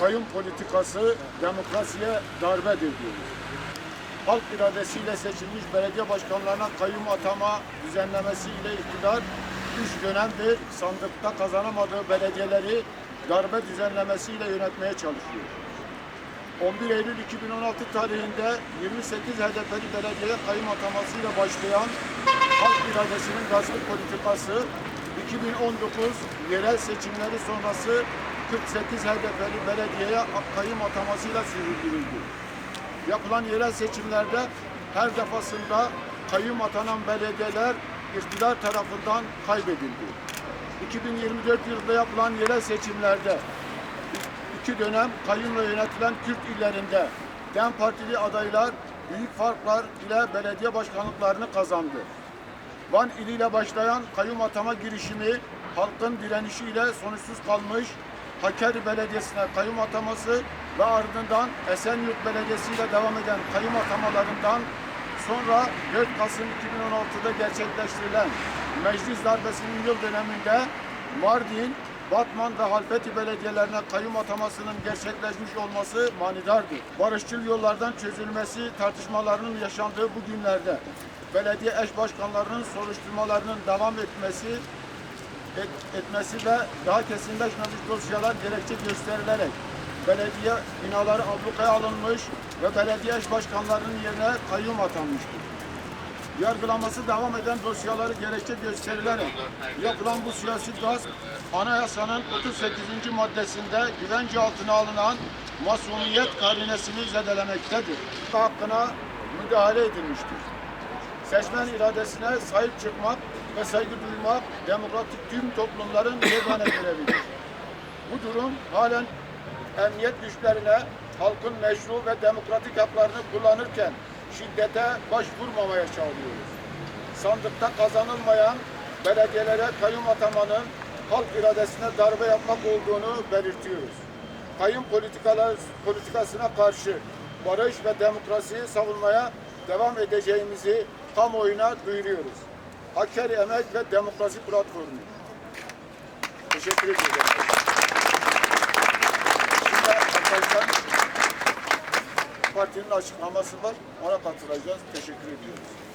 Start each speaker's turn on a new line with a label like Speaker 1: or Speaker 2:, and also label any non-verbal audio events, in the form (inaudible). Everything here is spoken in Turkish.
Speaker 1: kayyum politikası demokrasiye darbedir diyoruz. Halk iradesiyle seçilmiş belediye başkanlarına kayyum atama düzenlemesiyle iktidar 3 dönemdir sandıkta kazanamadığı belediyeleri darbe düzenlemesiyle yönetmeye çalışıyor. 11 Eylül 2016 tarihinde 28 HDP'li belediye kayyum atamasıyla başlayan halk iradesinin gazlı politikası 2019 yerel seçimleri sonrası 48 HDP'li belediyeye kayyum atamasıyla sürdürüldü. Yapılan yerel seçimlerde her defasında kayyum atanan belediyeler iktidar tarafından kaybedildi. 2024 yılında yapılan yerel seçimlerde iki dönem kayyumla yönetilen Kürt illerinde DEM Partili adaylar büyük farklar ile belediye başkanlıklarını kazandı. Van iliyle başlayan kayyum atama girişimi halkın direnişiyle sonuçsuz kalmış. Hakkari Belediyesi'ne kayyum ataması ve ardından Esenyurt Belediyesi ile devam eden kayyum atamalarından sonra 4 Kasım 2016'da gerçekleştirilen meclis darbesinin yıl döneminde Mardin, Batman ve Halfeti belediyelerine kayyum atamasının gerçekleşmiş olması manidardır. Barışçıl yollardan çözülmesi tartışmalarının yaşandığı bu günlerde belediye eş başkanlarının soruşturmalarının devam etmesi et- etmesi ve daha kesinleşmemiş dosyalar gerekçe gösterilerek belediye binaları ablukaya alınmış ve belediye başkanlarının yerine kayyum atanmıştır. Yargılaması devam eden dosyaları gerekçe gösterilerek yapılan bu siyasi gasp anayasanın 38. maddesinde güvence altına alınan masumiyet karinesini zedelemektedir. Hakkına müdahale edilmiştir. Seçmen iradesine sahip çıkmak ve saygı duymak demokratik tüm toplumların (coughs) yegane görevidir. Bu durum halen emniyet güçlerine halkın meşru ve demokratik haklarını kullanırken şiddete başvurmamaya çağırıyoruz. Sandıkta kazanılmayan belediyelere kayyum atamanın halk iradesine darbe yapmak olduğunu belirtiyoruz. Kayyum politikalar, politikasına karşı barış ve demokrasiyi savunmaya devam edeceğimizi kamuoyuna duyuruyoruz. Hakkari Emek ve Demokrasi Platformu. Teşekkür ediyorum. Şimdi arkadaşlar partinin açıklaması var. Ona katılacağız. Teşekkür ediyoruz.